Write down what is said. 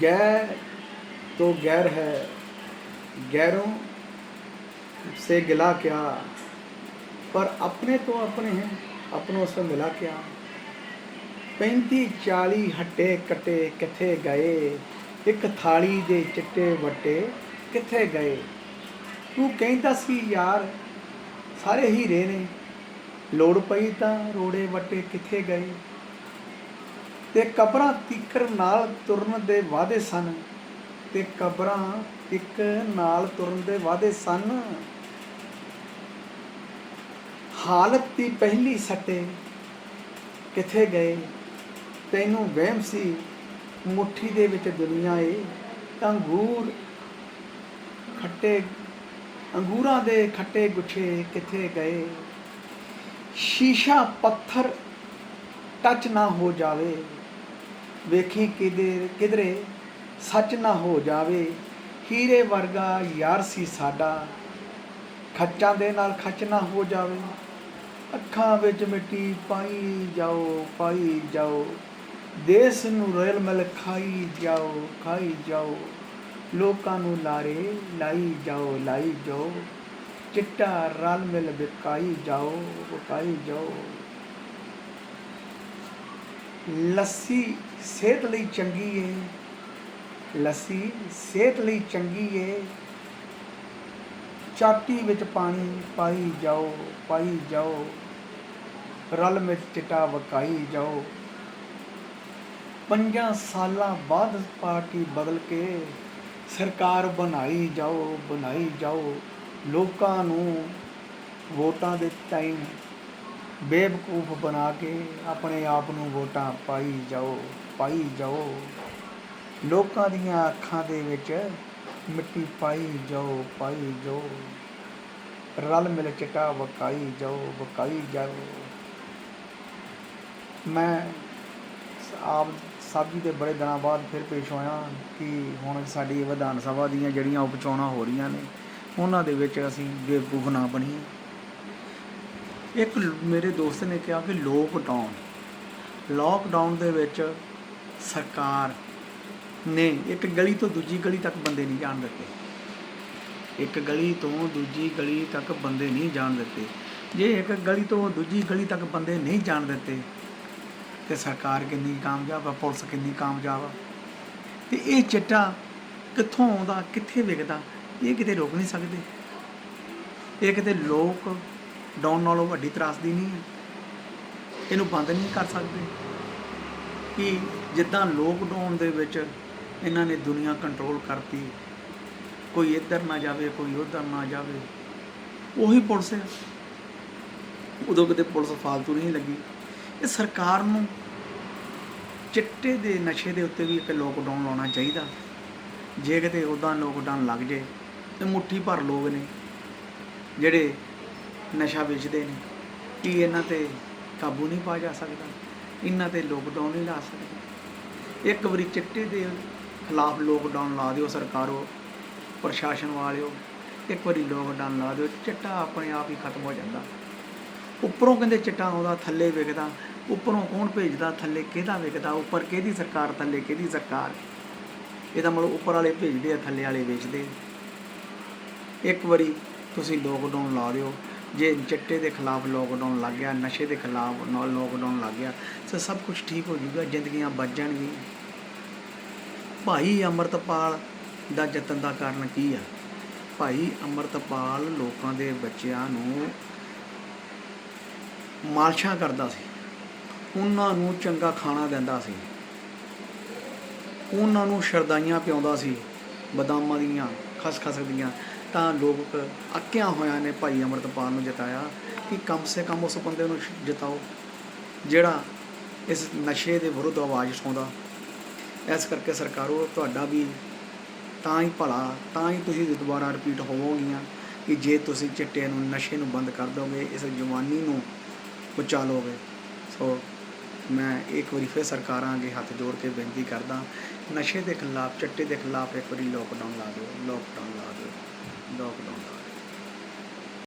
गैर तो गैर है गैरों से गिला क्या पर अपने तो अपने हैं अपनों से मिला क्या ਪੈਂਤੀ 40 ਹੱਟੇ ਕੱਟੇ ਕਿੱਥੇ ਗਏ ਇੱਕ ਥਾਲੀ ਦੇ ਚਿੱਟੇ ਵੱਟੇ ਕਿੱਥੇ ਗਏ ਤੂੰ ਕਹਿੰਦਾ ਸੀ ਯਾਰ ਸਾਰੇ ਹੀਰੇ ਨੇ ਲੋੜ ਪਈ ਤਾਂ ਰੋੜੇ ਵੱਟੇ ਕਿੱਥੇ ਗਏ ਤੇ ਕਬਰਾਂ ਤਿੱਕਰ ਨਾਲ ਤੁਰਨ ਦੇ ਵਾਅਦੇ ਸਨ। ਤੇ ਕਬਰਾਂ ਇੱਕ ਨਾਲ ਤੁਰਨ ਦੇ ਵਾਅਦੇ ਸਨ। ਹਾਲਤ ਦੀ ਪਹਿਲੀ ਸੱਟੇ ਕਿੱਥੇ ਗਏ? ਤੈਨੂੰ ਵਹਿਮ ਸੀ, ਮੁੱਠੀ ਦੇ ਵਿੱਚ ਦੁਨੀਆ ਏ। ਅੰਗੂਰ ਖੱਟੇ, ਅੰਗੂਰਾਂ ਦੇ ਖੱਟੇ ਗੁੱਛੇ ਕਿੱਥੇ ਗਏ? ਸ਼ੀਸ਼ਾ ਪੱਥਰ ਟੱਚ ਨਾ ਹੋ ਜਾਵੇ। ਵੇਖੀ ਕਿਧਰੇ ਕਿਧਰੇ ਸੱਚ ਨਾ ਹੋ ਜਾਵੇ, ਹੀਰੇ ਵਰਗਾ ਯਾਰ ਸੀ ਸਾਡਾ। ਖੱਚਾਂ ਦੇ ਨਾਲ ਖੱਚ ਨਾ ਹੋ ਜਾਵੇ। ਅੱਖਾਂ ਵਿੱਚ ਮਿੱਟੀ ਪਾਈ ਜਾਓ ਪਾਈ ਜਾਓ। ਦੇਸ ਨੂੰ ਰੋਇਲ ਮਲ ਖਾਈ ਜਾਓ ਖਾਈ ਜਾਓ। ਲੋਕਾਂ ਨੂੰ ਲਾਰੇ ਲਾਈ ਜਾਓ ਲਾਈ ਜਾਓ। ਚਿੱਟਾ ਰਲ ਮਿਲ ਵਿਕਾਈ ਜਾਓ ਵਿਕਾਈ ਜਾਓ। ਲੱਸੀ ਸਿਹਤ ਲਈ ਚੰਗੀ ਏ, ਲੱਸੀ ਸਿਹਤ ਲਈ ਚੰਗੀ ਏ। ਚਾਟੀ ਵਿੱਚ ਪਾਣੀ ਪਾਈ ਜਾਓ ਪਾਈ ਜਾਓ। ਰਲ ਮਿਲ ਚਿੱਟਾ ਵਕਾਈ ਜਾਓ। ਪੰਜਾਂ ਸਾਲਾਂ ਬਾਅਦ ਪਾਰਟੀ ਬਦਲ ਕੇ ਸਰਕਾਰ ਬਣਾਈ ਜਾਓ ਬਣਾਈ ਜਾਓ। ਲੋਕਾਂ ਨੂੰ ਵੋਟਾਂ ਦੇ ਟਾਈਮ ਬੇਵਕੂਫ ਬਣਾ ਕੇ ਆਪਣੇ ਆਪ ਨੂੰ ਵੋਟਾਂ ਪਾਈ ਜਾਓ ਪਾਈ ਜਾਓ। ਲੋਕਾਂ ਦੀਆਂ ਅੱਖਾਂ ਦੇ ਵਿੱਚ ਮਿੱਟੀ ਪਾਈ ਜਾਓ ਪਾਈ ਜਾਓ। ਰਲ ਮਿਲ ਚਿੱਟਾ ਵਕਾਈ ਜਾਓ ਵਕਾਈ ਜਾਓ। ਮੈਂ ਆਪ ਸਾਬੀ ਦੇ ਬੜੇ ਦਿਨਾਂ ਬਾਅਦ ਫਿਰ ਪੇਸ਼ ਹੋਇਆ ਕਿ ਹੁਣ ਸਾਡੀ ਵਿਧਾਨ ਸਭਾ ਦੀਆਂ ਜਿਹੜੀਆਂ ਉਪਚੋਣਾਂ ਹੋ ਰਹੀਆਂ ਨੇ, ਉਹਨਾਂ ਦੇ ਵਿੱਚ ਅਸੀਂ ਬੇਵਕੂਫ ਨਾ ਬਣੀਏ। ਇੱਕ ਮੇਰੇ ਦੋਸਤ ਨੇ ਕਿਹਾ ਕਿ ਲੋਕਡਾਊਨ ਲੋਕਡਾਊਨ ਦੇ ਵਿੱਚ ਸਰਕਾਰ ਨੇ ਇੱਕ ਗਲੀ ਤੋਂ ਦੂਜੀ ਗਲੀ ਤੱਕ ਬੰਦੇ ਨਹੀਂ ਜਾਣ ਦਿੱਤੇ। ਇੱਕ ਗਲੀ ਤੋਂ ਦੂਜੀ ਗਲੀ ਤੱਕ ਬੰਦੇ ਨਹੀਂ ਜਾਣ ਦਿੱਤੇ। ਜੇ ਇੱਕ ਗਲੀ ਤੋਂ ਦੂਜੀ ਗਲੀ ਤੱਕ ਬੰਦੇ ਨਹੀਂ ਜਾਣ ਦਿੱਤੇ, ਤੇ ਸਰਕਾਰ ਕਿੰਨੀ ਕਾਮਯਾਬ ਆ, ਪੁਲਿਸ ਕਿੰਨੀ ਕਾਮਯਾਬ ਆ? ਤੇ ਇਹ ਚਿੱਟਾ ਕਿੱਥੋਂ ਆਉਂਦਾ, ਕਿੱਥੇ ਵਿਕਦਾ? ਇਹ ਕਿਤੇ ਰੋਕ ਨਹੀਂ ਸਕਦੇ। ਇਹ ਕਿਤੇ ਲੋਕ ਡਾਊਨ ਨਾਲੋਂ ਵੱਡੀ ਤਰਾਸਦੀ ਨਹੀਂ ਹੈ। ਇਹਨੂੰ ਬੰਦ ਨਹੀਂ ਕਰ ਸਕਦੇ। ਕਿ ਜਿੱਦਾਂ ਲੋਕਡਾਊਨ ਦੇ ਵਿੱਚ ਇਹਨਾਂ ਨੇ ਦੁਨੀਆ ਕੰਟਰੋਲ ਕਰਤੀ, ਕੋਈ ਇੱਧਰ ਨਾ ਜਾਵੇ, ਕੋਈ ਉੱਧਰ ਨਾ ਜਾਵੇ, ਉਹੀ ਪੁਲਿਸ ਹੈ। ਉਦੋਂ ਕਿਤੇ ਪੁਲਿਸ ਫਾਲਤੂ ਨਹੀਂ ਲੱਗੀ। ਇਹ ਸਰਕਾਰ ਨੂੰ ਚਿੱਟੇ ਦੇ ਨਸ਼ੇ ਦੇ ਉੱਤੇ ਵੀ ਇੱਕ ਲੋਕਡਾਊਨ ਲਾਉਣਾ ਚਾਹੀਦਾ। ਜੇ ਕਿਤੇ ਉਦਾਂ ਲੋਕਡਾਊਨ ਲੱਗ ਜੇ, ਤੇ ਮੁੱਠੀ ਭਰ ਲੋਕ ਨੇ, ਜਿਹੜੇ ਨਸ਼ਾ ਵੇਚਦੇ ਨੇ। ਕੀ ਇਹਨਾਂ ਤੇ ਕਾਬੂ ਨਹੀਂ ਪਾ ਜਾ ਸਕਦਾ? ਇਹਨਾਂ ਤੇ ਲੋਕਡਾਊਨ ਨਹੀਂ ਲਾ ਸਕਦੇ। ਇੱਕ ਵਾਰੀ ਚਿੱਟੇ ਦੇ ਖਿਲਾਫ ਲੋਕਡਾਊਨ ਲਾ ਦਿਓ ਸਰਕਾਰੋ, ਪ੍ਰਸ਼ਾਸਨ ਵਾਲਿਓ। ਇੱਕ ਵਾਰੀ ਲੋਕਡਾਊਨ ਲਾ ਦਿਓ, ਚਿੱਟਾ ਆਪਣੇ ਆਪ ਹੀ ਖਤਮ ਹੋ ਜਾਂਦਾ। ਉੱਪਰੋਂ ਕਹਿੰਦੇ ਚਿੱਟਾ ਆਉਂਦਾ, ਥੱਲੇ ਵਿਕਦਾ। ਉੱਪਰੋਂ ਕੌਣ ਭੇਜਦਾ, ਥੱਲੇ ਕਿਹਦਾ ਵਿਕਦਾ? ਉੱਪਰ ਕਿਹਦੀ ਸਰਕਾਰ, ਥੱਲੇ ਕਿਹਦੀ ਸਰਕਾਰ? ਇਹਦਾ ਮਤਲਬ ਉੱਪਰ ਵਾਲੇ ਭੇਜਦੇ ਆ, ਥੱਲੇ ਵਾਲੇ ਵੇਚਦੇ। ਇੱਕ ਵਾਰੀ ਤੁਸੀਂ ਲੋਕਡਾਊਨ ਲਾ ਦਿਓ। ਜੇ ਚਿੱਟੇ ਦੇ ਖਿਲਾਫ ਲੋਕਡਾਊਨ ਲੱਗ ਗਿਆ, ਨਸ਼ੇ ਦੇ ਖਿਲਾਫ ਲੋਕਡਾਊਨ ਲੱਗ ਗਿਆ, ਤਾਂ ਸਭ ਕੁਝ ਠੀਕ ਹੋ ਜੂਗਾ ਜ਼ਿੰਦਗੀਆਂ ਬਚ ਜਾਣਗੀਆਂ। ਭਾਈ ਅਮਰਤਪਾਲ ਦਾ ਯਤਨ ਦਾ ਕਾਰਨ ਕੀ ਆ? ਭਾਈ ਅਮਰਤਪਾਲ ਲੋਕਾਂ ਦੇ ਬੱਚਿਆਂ ਨੂੰ ਮਾਲਸ਼ਾਂ ਕਰਦਾ ਸੀ। ਉਹਨਾਂ ਨੂੰ ਚੰਗਾ ਖਾਣਾ ਦਿੰਦਾ ਸੀ। ਉਹਨਾਂ ਨੂੰ ਸ਼ਰਦਾਈਆਂ ਪਿਆਉਂਦਾ ਸੀ। ਬਦਾਮਾਂ ਦੀਆਂ, ਖਸਖਸ ਦੀਆਂ ਤਾਂ ਲੋਕ ਅੱਕਿਆਂ ਹੋਇਆਂ ਨੇ ਭਾਈ ਅਮਰਤਪਾਲ ਨੂੰ ਜਿਤਾਇਆ ਕਿ ਕਮ ਸੇ ਕਮ ਉਸ ਬੰਦੇ ਨੂੰ ਸ਼- ਜਿਤਾਓ, ਜਿਹੜਾ ਇਸ ਨਸ਼ੇ ਦੇ ਵਿਰੁੱਧ ਆਵਾਜ਼ ਉਠਾਉਂਦਾ। ਇਸ ਕਰਕੇ ਸਰਕਾਰੋ, ਤੁਹਾਡਾ ਵੀ ਤਾਂ ਹੀ ਭਲਾ, ਤਾਂ ਹੀ ਤੁਸੀਂ ਦੁਬਾਰਾ ਰਿਪੀਟ ਹੋਵੋਗੀਆਂ ਕਿ ਜੇ ਤੁਸੀਂ ਚਿੱਟੇ ਨੂੰ, ਨਸ਼ੇ ਨੂੰ ਬੰਦ ਕਰ ਦੋਗੇ, ਇਸ ਜਵਾਨੀ ਨੂੰ ਬਚਾ ਲਓਗੇ। ਸੋ ਮੈਂ ਇੱਕ ਵਾਰੀ ਫਿਰ ਸਰਕਾਰਾਂ ਅੱਗੇ ਹੱਥ ਜੋੜ ਕੇ ਬੇਨਤੀ ਕਰਦਾ, ਨਸ਼ੇ ਦੇ ਖਿਲਾਫ, ਚਿੱਟੇ ਦੇ ਖਿਲਾਫ ਇੱਕ ਵਾਰੀ ਲੋਕਡਾਊਨ ਲਾ ਦਿਓ ਲੋਕਡਾਊਨ ਲਾ ਦਿਓ। 不知道，不知。